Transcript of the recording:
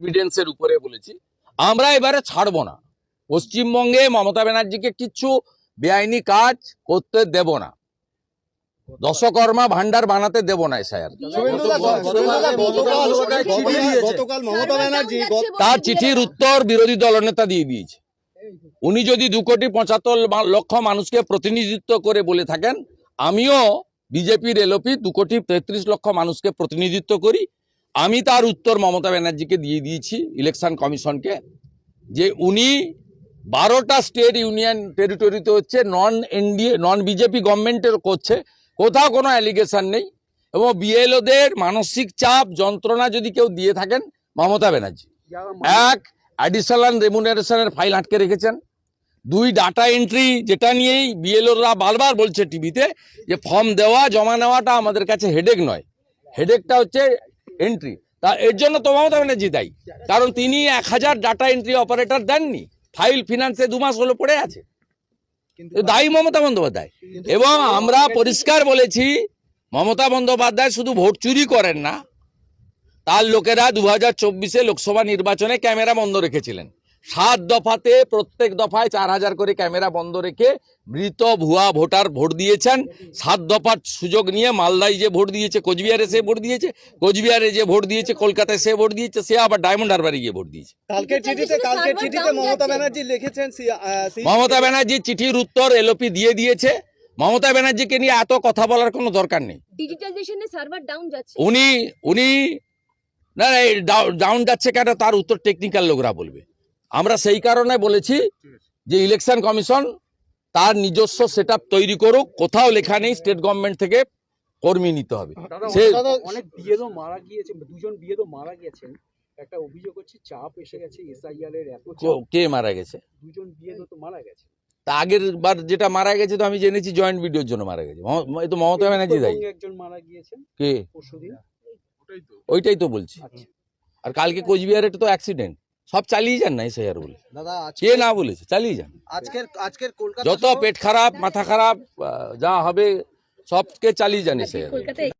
এভিডেন্সের উপরে বলেছি। আমরা এবারে ছাড়বো না। পশ্চিমবঙ্গে মমতা ব্যানার্জিকে কিচ্ছু বেআইনি কাজ করতে দেব না। দশকর্মা ভান্ডার বানাতে দেব না তার চিঠির উত্তর বিরোধী দলনেতা দিয়ে দিয়েছে। উনি যদি দু কোটি পঁচাত্তর লক্ষ মানুষকে প্রতিনিধিত্ব করে বলে থাকেন, আমিও বিজেপির এলপি দু কোটি তেত্রিশ লক্ষ মানুষকে প্রতিনিধিত্ব করি আমি তার উত্তর মমতা ব্যানার্জিকে দিয়ে দিয়েছি ইলেকশন কমিশনকে যে উনি বারোটা স্টেট ইউনিয়ন টেরিটরিতে হচ্ছে নন এনডিএ নন বিজেপি গভর্নমেন্টের করছে, কোথাও কোনো অ্যালিগেশন নেই, এবং বিএলওদের মানসিক চাপ, যন্ত্রণা যদি কেউ দিয়ে থাকেন, মমতা ব্যানার্জি। এক অ্যাডিশনাল রেমুনারেশনের ফাইল আটকে রেখেছেন। দুই ডাটা এন্ট্রি যেটা নিয়েই বিএলওরা বারবার বলছে টিভিতে যে ফর্ম দেওয়া, জমা নেওয়াটা আমাদের কাছে হেডেক নয়। হেডেকটা হচ্ছে এন্ট্রি তা এর জন্য তো মমতা ব্যানার্জি দায়ী। কারণ তিনি এক হাজার ডাটা এন্ট্রি অপারেটর দেননি। ফাইল ফিনান্সে দু মাস হলো পড়ে আছে। দায়ী মমতা বন্দ্যোপাধ্যায়। এবং আমরা পরিষ্কার বলেছি মমতা বন্দ্যোপাধ্যায় শুধু ভোট চুরি করেন না। তার লোকেরা দু হাজার চব্বিশে লোকসভা নির্বাচনে ক্যামেরা বন্ধ রেখেছিলেন। সাত দফাতে প্রত্যেক দফায় চার হাজার করে ক্যামেরা বন্ধ রেখে মৃত ভুয়া ভোটার ভোট দিয়েছেন। সাত দফার সুযোগ নিয়ে মালদায় যে ভোট দিয়েছে কোচবিহারে সে ভোট দিয়েছে কোচবিহারে যে ভোট দিয়েছে কলকাতায় সে ভোট দিয়েছে সে আবার ডায়মন্ড হারবারে গিয়ে ভোট দিয়েছে। চিঠিতে চিঠিতে মমতা ব্যানার্জি লিখেছেন মমতা চিঠির উত্তর এলওপি দিয়ে দিয়েছে। মমতা ব্যানার্জিকে নিয়ে এত কথা বলার কোনো দরকার নেই। ডিজিটাইজেশনে সার্ভার ডাউন যাচ্ছে। উনি উনি না না, এই ডাউন যাচ্ছে কেন? তার উত্তর টেকনিক্যাল লোকরা বলবে। আমরা সেই কারণে বলেছি যে ইলেকশন কমিশন তার নিজস্ব সেট তৈরি করুক। কোথাও লেখা নেই স্টেট গভর্নমেন্ট থেকে কর্মী নিতে হবে। সে অনেক বিয়েদও মারা গিয়েছে দুজন বিয়েদও মারা গেছেন একটা অভিযোগ হচ্ছে চাপ এসে গেছে এসআইআর এর এত কে মারা গেছে? দুজন বিয়েদও তো মারা গেছে। তা আগের বার যেটা মারা গেছে তো আমি জেনেছি জয়েন্ট ভিডিওর জন্য মারা গেছে। তো মমতা ব্যানার্জি দায়ী। একজন মারা গিয়েছেন। কে? পরশুদিন। ওইটাই তো বলছি। আচ্ছা। আর কালকে কোচবিহারে তো অ্যাক্সিডেন্ট সব চালিয়ে যান না এসআইআর বলে দাদা কে না বলেছে চালিয়ে যান আজকের আজকের কলকাতা যত পেট খারাপ মাথা খারাপ আহ, যা হবে সবকে চালিয়ে যান এসআইআর কলকাতায়